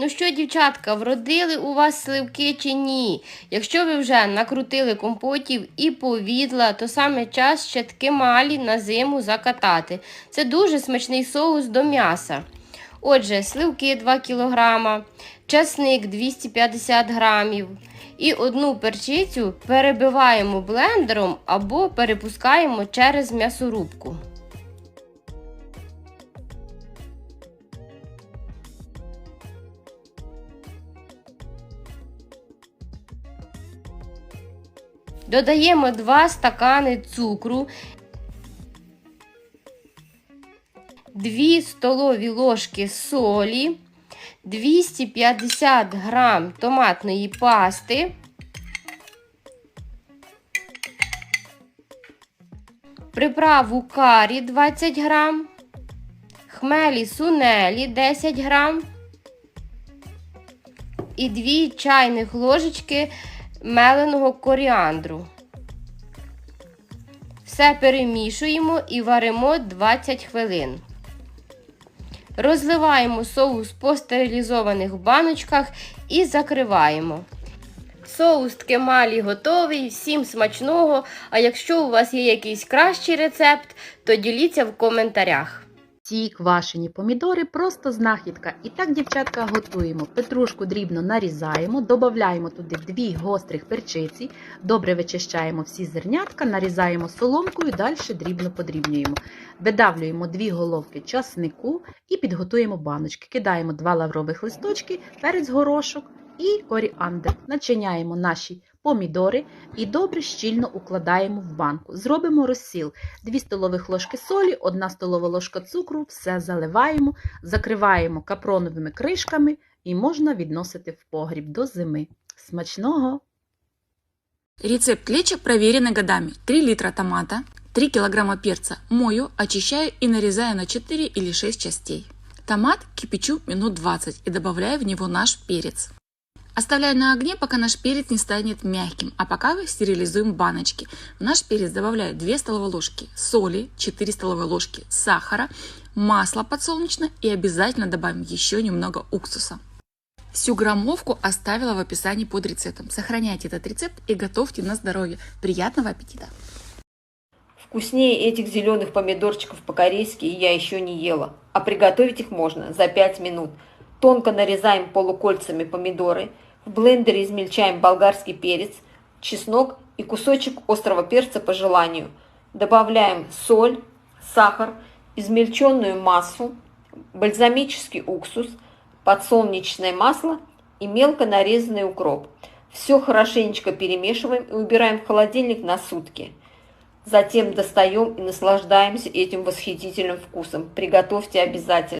Ну що, дівчатка, вродили у вас сливки чи ні? Якщо ви вже накрутили компотів і повідла, то саме час ще таки малі на зиму закатати. Це дуже смачний соус до м'яса. Отже, сливки 2 кг, часник 250 грамів. І одну перчицю перебиваємо блендером або перепускаємо через м'ясорубку. Додаємо 2 стакани цукру, 2 столові ложки солі, 250 грам томатної пасти, приправу карі 20 грам, хмелі сунелі 10 грам і 2 чайних ложечки меленого коріандру. Все перемішуємо і варимо 20 хвилин. Розливаємо соус по стерилізованих баночках і закриваємо. Соус ткемалі готовий, всім смачного. А якщо у вас є якийсь кращий рецепт, то діліться в коментарях. Ці квашені помідори просто знахідка. І так, дівчатка, готуємо. Петрушку дрібно нарізаємо, додаємо туди дві гострих перчиці, добре вичищаємо всі зернятка, нарізаємо соломкою, далі дрібно подрібнюємо. Видавлюємо дві головки часнику і підготуємо баночки. Кидаємо два лаврових листочки, перець горошок і коріандр. Начиняємо наші помідори і добре щільно укладаємо в банку. Зробимо розсіл. 2 столових ложки солі, 1 столова ложка цукру, все заливаємо, закриваємо капроновими кришками і можна відносити в погріб до зими. Смачного! Рецепт лечек проверенный годами. 3 литра томата, 3 килограмма перца. Мою, очищаю и нарезаю на 4 или 6 частей. Томат кипячу минут 20 и добавляю в него наш перец. Оставляю на огне, пока наш перец не станет мягким, а пока стерилизуем баночки. В наш перец добавляю 2 столовые ложки соли, 4 столовые ложки сахара, масло подсолнечное и обязательно добавим еще немного уксуса. Всю граммовку оставила в описании под рецептом. Сохраняйте этот рецепт и готовьте на здоровье. Приятного аппетита! Вкуснее этих зеленых помидорчиков по-корейски я еще не ела. А приготовить их можно за 5 минут. Тонко нарезаем полукольцами помидоры. В блендере измельчаем болгарский перец, чеснок и кусочек острого перца по желанию. Добавляем соль, сахар, измельченную массу, бальзамический уксус, подсолнечное масло и мелко нарезанный укроп. Все хорошенечко перемешиваем и убираем в холодильник на сутки. Затем достаем и наслаждаемся этим восхитительным вкусом. Приготовьте обязательно.